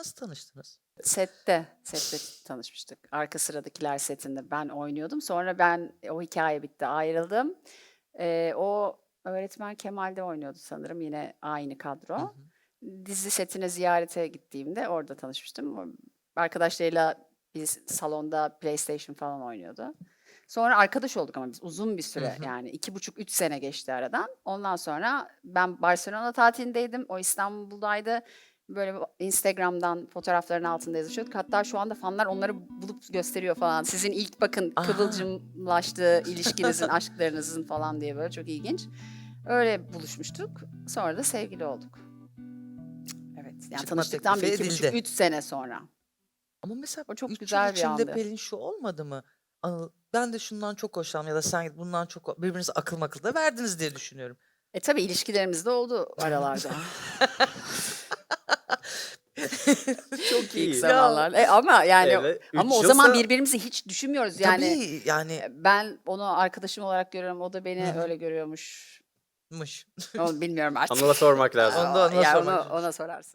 nasıl tanıştınız? Sette, sette tanışmıştık. Arka sıradakiler setinde ben oynuyordum. Sonra ben o hikaye bitti, ayrıldım. Ee, o öğretmen Kemal'de oynuyordu sanırım yine aynı kadro. Hı hı. Dizi setine ziyarete gittiğimde orada tanışmıştım. Arkadaşlarıyla biz salonda PlayStation falan oynuyordu. Sonra arkadaş olduk ama biz uzun bir süre hı. yani iki buçuk üç sene geçti aradan. Ondan sonra ben Barcelona tatilindeydim. O İstanbul'daydı. Böyle Instagram'dan fotoğrafların altında yazışıyorduk. Hatta şu anda fanlar onları bulup gösteriyor falan. Sizin ilk bakın Aha. kıvılcımlaştığı ilişkinizin, aşklarınızın falan diye böyle çok ilginç. Öyle buluşmuştuk. Sonra da sevgili olduk. Evet. Yani Çıkma tanıştıktan bir iki buçuk, üç sene sonra. Ama mesela O çok üç yıl güzel bir içinde andı. Pelin şu olmadı mı? Anıl, ben de şundan çok hoşlandım ya da sen bundan çok birbirinize akıl makıl da verdiniz diye düşünüyorum. E tabii ilişkilerimiz de oldu aralarda. Çok İlk iyi. zamanlar. E ama yani Evet, ama o zaman yılsa- birbirimizi hiç düşünmüyoruz yani. Tabii yani e, Ben onu arkadaşım olarak görüyorum, o da beni öyle görüyormuş. mış. Onu bilmiyorum artık. Anıl'a sormak lazım. Onu da ona Ya sormak ona sorarsın.